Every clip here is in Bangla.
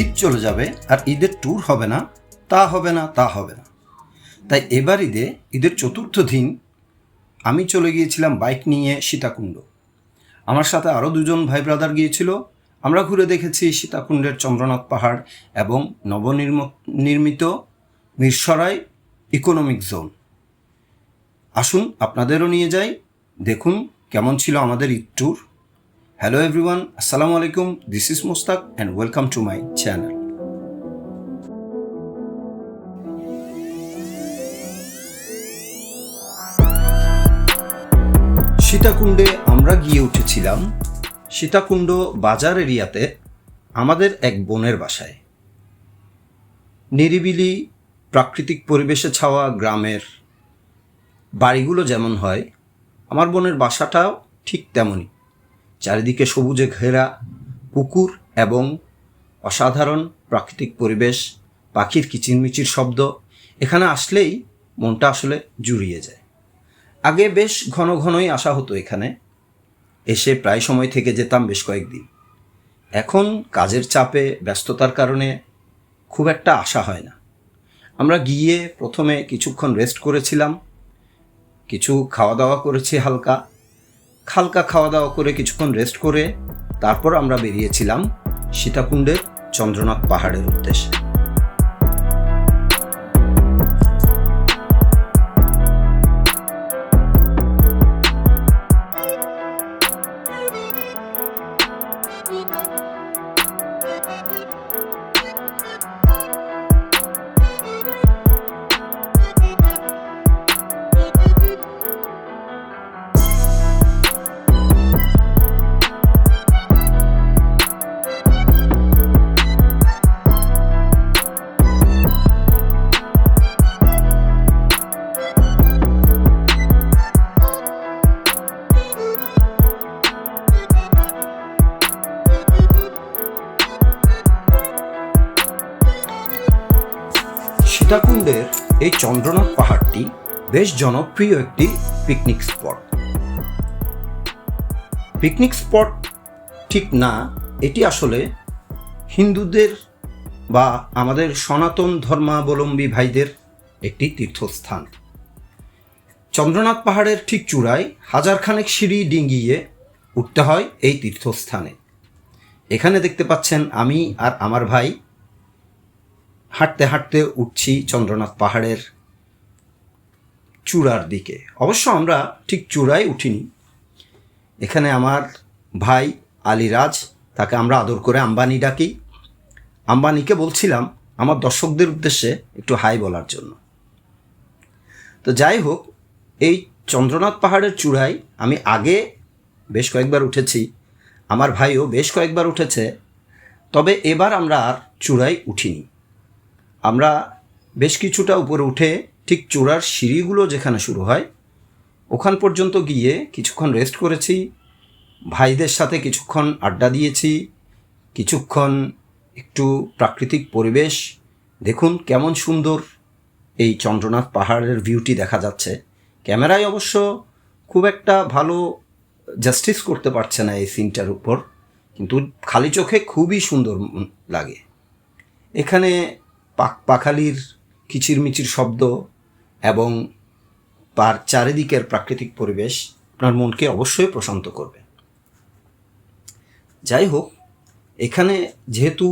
ঈদ চলে যাবে আর ঈদের ট্যুর হবে না, তা হবে না, তা হবে না। তাই এবার ঈদে, ঈদের চতুর্থ দিন আমি চলে গিয়েছিলাম বাইক নিয়ে সীতাকুণ্ড। আমার সাথে আরও দুজন ভাই ব্রাদার গিয়েছিল। আমরা ঘুরে দেখেছি সীতাকুণ্ডের চন্দ্রনাথ পাহাড় এবং নবনির্ম নির্মিত মিরসরাই ইকোনমিক জোন আসুন, আপনাদেরও নিয়ে যাই। দেখুন কেমন ছিল আমাদের ঈদ ট্যুর হ্যালো এভরিওয়ান আসসালামু আলাইকুম this is Mushtaq and welcome to my channel সীতাকুণ্ডে আমরা গিয়ে উঠেছিলাম। সীতাকুণ্ড বাজার এরিয়াতে আমাদের এক বোনের বাসায়। নিরিবিলি প্রাকৃতিক পরিবেশে ছাওয়া গ্রামের বাড়িগুলো যেমন হয়, আমার বোনের বাসাটাও ঠিক তেমনই। চারিদিকে সবুজে ঘেরা পুকুর এবং অসাধারণ প্রাকৃতিক পরিবেশ, পাখির কিচিরমিচির শব্দ, এখানে আসলেই মনটা আসলে জুড়িয়ে যায়। আগে বেশ ঘন ঘনই আসা হতো এখানে। এসে প্রায় সময় থেকে যেতাম বেশ কয়েকদিন। এখন কাজের চাপে, ব্যস্ততার কারণে খুব একটা আসা হয় না। আমরা গিয়ে প্রথমে কিছুক্ষণ রেস্ট করেছিলাম। কিছু খাওয়া দাওয়া করেছি হালকা। হালকা খাওয়া দাওয়া করে কিছুক্ষণ রেস্ট করে তারপর আমরা বেরিয়েছিলাম সীতাকুণ্ডের চন্দ্রনাথ পাহাড়ের উদ্দেশ্যে। সীতাকুণ্ডের এই চন্দ্রনাথ পাহাড়টি বেশ জনপ্রিয় একটি পিকনিক স্পট পিকনিক স্পট ঠিক না, এটি আসলে হিন্দুদের বা আমাদের সনাতন ধর্মাবলম্বী ভাইদের একটি তীর্থস্থান। চন্দ্রনাথ পাহাড়ের ঠিক চূড়ায় হাজারখানেক সিঁড়ি ডিঙ্গিয়ে উঠতে হয় এই তীর্থস্থানে। এখানে দেখতে পাচ্ছেন আমি আর আমার ভাই হাঁটতে হাঁটতে উঠছি চন্দ্রনাথ পাহাড়ের চূড়ার দিকে। অবশ্য আমরা ঠিক চূড়ায় উঠিনি। এখানে আমার ভাই আলিরাজ, তাকে আমরা আদর করে আম্বানি ডাকি। আম্বানিকে বলছিলাম, আমার দর্শকদের উদ্দেশ্যে একটু হাই বলার জন্য। তো যাই হোক, এই চন্দ্রনাথ পাহাড়ের চূড়ায় আমি আগে বেশ কয়েকবার উঠেছি, আমার ভাইও বেশ কয়েকবার উঠেছে, তবে এবার আমরা আর চূড়ায় উঠিনি। আমরা বেশ কিছুটা উপরে উঠে ঠিক চূড়ার সিঁড়িগুলো যেখানে শুরু হয়, ওখান পর্যন্ত গিয়ে কিছুক্ষণ রেস্ট করেছি, ভাইদের সাথে কিছুক্ষণ আড্ডা দিয়েছি, কিছুক্ষণ একটু প্রাকৃতিক পরিবেশ, দেখুন কেমন সুন্দর এই চন্দ্রনাথ পাহাড়ের ভিউটি দেখা যাচ্ছে। ক্যামেরায় অবশ্য খুব একটা ভালো জাস্টিস করতে পারছে না এই সিনটার উপর, কিন্তু খালি চোখে খুবই সুন্দর লাগে। এখানে পাক পাখালির কিচিরমিচির শব্দ এবং তার চারিদিকের প্রাকৃতিক পরিবেশ আপনার মনকে অবশ্যই প্রশান্ত করবে। যাই হোক এখানে যেহেতু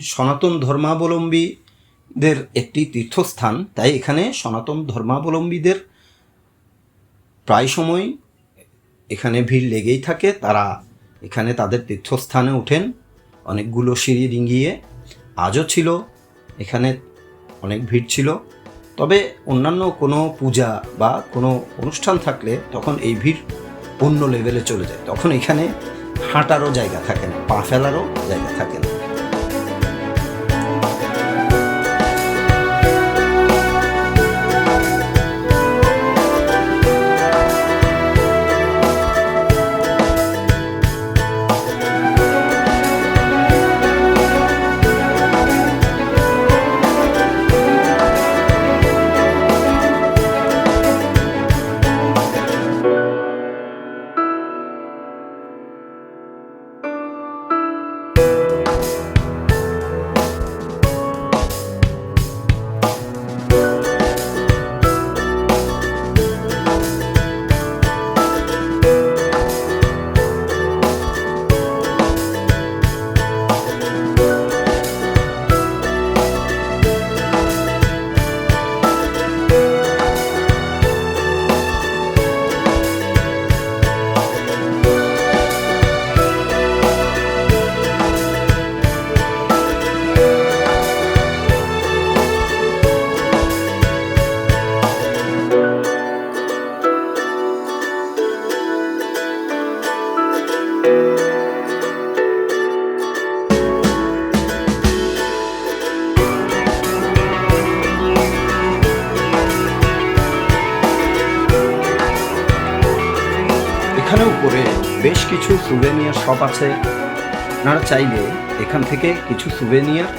সনাতন ধর্মাবলম্বীদের একটি তীর্থস্থান, তাই এখানে সনাতন ধর্মাবলম্বীদের প্রায় সময় এখানে ভিড় লেগেই থাকে। তারা এখানে তাদের তীর্থস্থানে ওঠেন, অনেকগুলো সিঁড়ি ডিঙ্গিয়ে। আজও ছিল এখানে অনেক ভিড় ছিল। তবে অন্যান্য কোনো পূজা বা কোনো অনুষ্ঠান থাকলে তখন এই ভিড় অন্য লেভেলে চলে যায়। তখন এখানে হাঁটারও জায়গা থাকে না, পা ফেলারও জায়গা থাকে না। কিছু সুভেনিয়ার শপ আছে। আপনারা চাইলে এখান থেকে কিছু সুভেনিয়ার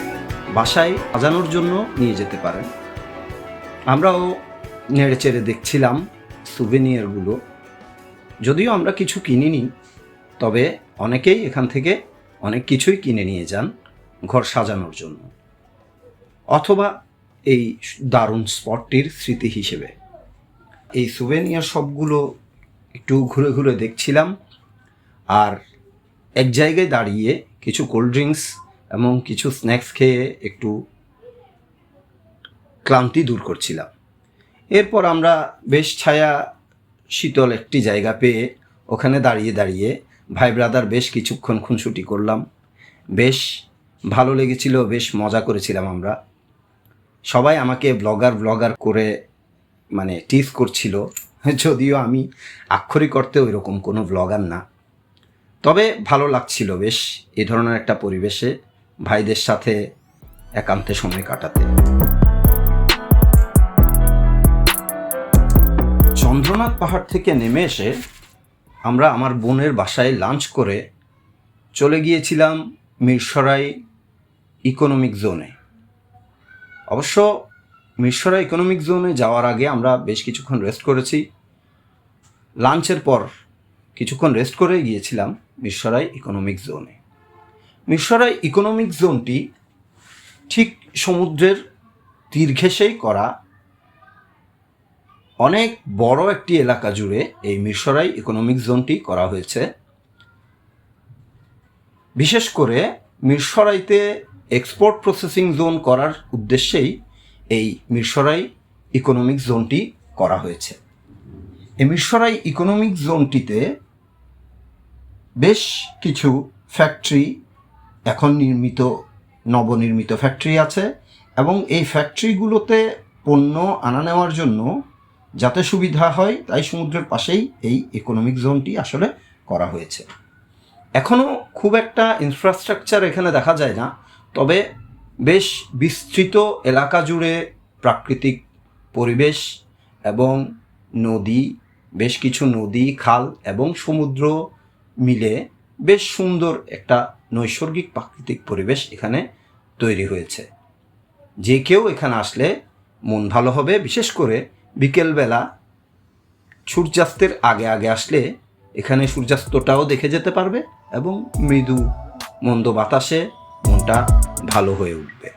বাসায় সাজানোর জন্য নিয়ে যেতে পারেন। আমরাও নেড়ে চেড়ে দেখছিলাম সুভেনিয়ারগুলো যদিও আমরা কিছু কিনিনি, তবে অনেকেই এখান থেকে অনেক কিছুই কিনে নিয়ে যান ঘর সাজানোর জন্য। অথবা এই দারুণ স্পটটির স্মৃতি হিসেবে। এই সুভেনিয়ার সবগুলো একটু ঘুরে ঘুরে দেখছিলাম আর এক জায়গায় দাঁড়িয়ে কিছু কোল্ড ড্রিঙ্কস এবং কিছু স্ন্যাক্স খেয়ে একটু ক্লান্তি দূর করছিলাম। এরপর আমরা বেশ ছায়া, শীতল একটি জায়গা পেয়ে ওখানে দাঁড়িয়ে দাঁড়িয়ে ভাই ব্রাদার বেশ কিছুক্ষণ খুনসুটি করলাম। বেশ ভালো লেগেছিল, বেশ মজা করেছিলাম আমরা। সবাই আমাকে ব্লগার ব্লগার করে মানে টিস করছিল। যদিও আমি আক্ষরিক অর্থে ওই রকম কোনো ব্লগার না। তবে ভালো লাগছিল বেশ এ ধরনের একটা পরিবেশে ভাইদের সাথে একান্তে সময় কাটাতে। চন্দ্রনাথ পাহাড় থেকে নেমে এসে আমরা আমার বোনের বাসায় লাঞ্চ করে চলে গিয়েছিলাম মিরসরাই ইকোনমিক জোনে। অবশ্য মিরসরাই ইকোনমিক জোনে যাওয়ার আগে আমরা বেশ কিছুক্ষণ রেস্ট করেছি। লাঞ্চের পর কিছুক্ষণ রেস্ট করে গিয়েছিলাম। মিরসরাই ইকোনমিক জোনে মিরসরাই ইকোনমিক জোনটি ঠিক সমুদ্রের তীর ঘেঁষেই করা অনেক বড় একটি এলাকা জুড়ে এই মিরসরাই ইকোনমিক জোনটি করা হয়েছে। বিশেষ করে মিরসরাইতে এক্সপোর্ট প্রসেসিং জোন করার উদ্দেশ্যেই এই মিরসরাই ইকোনমিক জোনটি করা হয়েছে। এই মিরসরাই ইকোনমিক জোনটিতে বেশ কিছু ফ্যাক্টরি এখন নির্মিত, নবনির্মিত ফ্যাক্টরি আছে এবং এই ফ্যাক্টরিগুলোতে পণ্য আনা নেওয়ার জন্য যাতে সুবিধা হয়, তাই সমুদ্রের পাশেই এই ইকোনমিক জোনটি আসলে করা হয়েছে। এখনও খুব একটা ইনফ্রাস্ট্রাকচার এখানে দেখা যায় না, তবে বেশ বিস্তৃত এলাকা জুড়ে প্রাকৃতিক পরিবেশ এবং নদী, বেশ কিছু নদী, খাল এবং সমুদ্র মিলে বেশ সুন্দর একটা নৈসর্গিক প্রাকৃতিক পরিবেশ এখানে তৈরি হয়েছে। যে কেউ এখানে আসলে মন ভালো হবে, বিশেষ করে বিকেলবেলা সূর্যাস্তের আগে আগে আসলে এখানে সূর্যাস্তটাও দেখে যেতে পারবে এবং মৃদু মন্দ বাতাসে মনটা ভালো হয়ে উঠবে।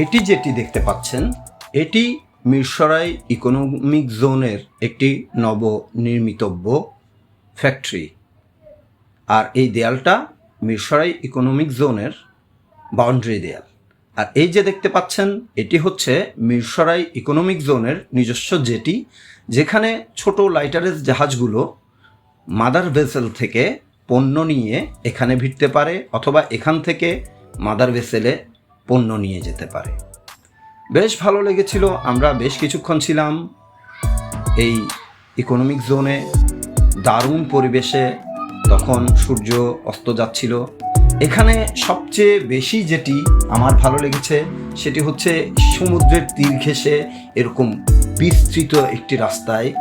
এটি যেটি দেখতে পাচ্ছেন, এটি মিরসরাই ইকোনমিক জোনের একটি নবনির্মিতব্য ফ্যাক্টরি। আর এই দেয়ালটা মিরসরাই ইকোনমিক জোনের বাউন্ডারি দেয়াল। আর এই যে দেখতে পাচ্ছেন, এটি হচ্ছে মিরসরাই ইকোনমিক জোনের নিজস্ব জেটি, যেখানে ছোট লাইটারেজ জাহাজগুলো মাদার ভেসেল থেকে পণ্য নিয়ে এখানে ভিড়তে পারে অথবা এখান থেকে মাদার ভেসেলে পণ্য নিয়ে যেতে পারে। বেশ ভালো লেগেছিল, আমরা বেশ কিছুক্ষণ ছিলাম। এই ইকোনমিক জোনে দারুণ পরিবেশে তখন সূর্য অস্ত যাচ্ছিল। এখানে সবচেয়ে বেশি যেটি আমার ভালো লেগেছে, সেটি হচ্ছে সমুদ্রের তীর ঘেঁষে এরকম বিস্তৃত একটি রাস্তায়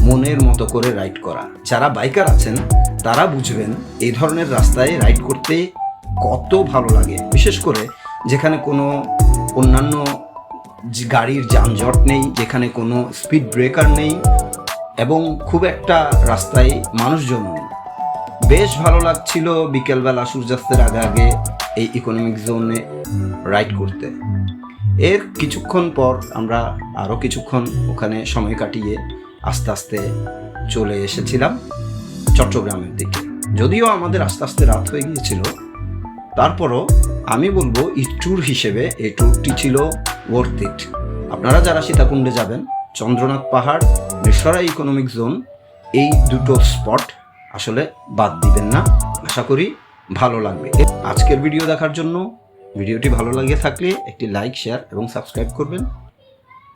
মনের মতো করে রাইড করা। যারা বাইকার আছেন, তারা বুঝবেন, এই ধরনের রাস্তায় রাইড করতে কত ভালো লাগে। বিশেষ করে যেখানে কোনো অন্যান্য গাড়ির যানজট নেই, যেখানে কোনো স্পিড ব্রেকার নেই এবং খুব একটা রাস্তায় মানুষজন নেই। বেশ ভালো লাগছিল বিকেলবেলা সূর্যাস্তের আগে আগে এই ইকোনমিক জোনে রাইড করতে। এর কিছুক্ষণ পর আমরা আরও কিছুক্ষণ ওখানে সময় কাটিয়ে আস্তে আস্তে চলে এসেছিলাম চট্টগ্রামের দিকে। যদিও আমাদের আস্তে আস্তে রাত হয়ে গিয়েছিল, তারপরও আমি বলব ট্যুর হিসেবে এই ট্যুরটি ছিল ওয়ার্থ ইট আপনারা যারা সীতাকুণ্ডে যাবেন, চন্দ্রনাথ পাহাড় মিশরা ইকোনমিক জোন এই দুটো স্পট আসলে বাদ দিবেন না। আশা করি ভালো লাগবে। আজকের ভিডিও দেখার জন্য ভিডিওটি ভালো লাগে থাকলে একটি লাইক শেয়ার এবং সাবস্ক্রাইব করবেন।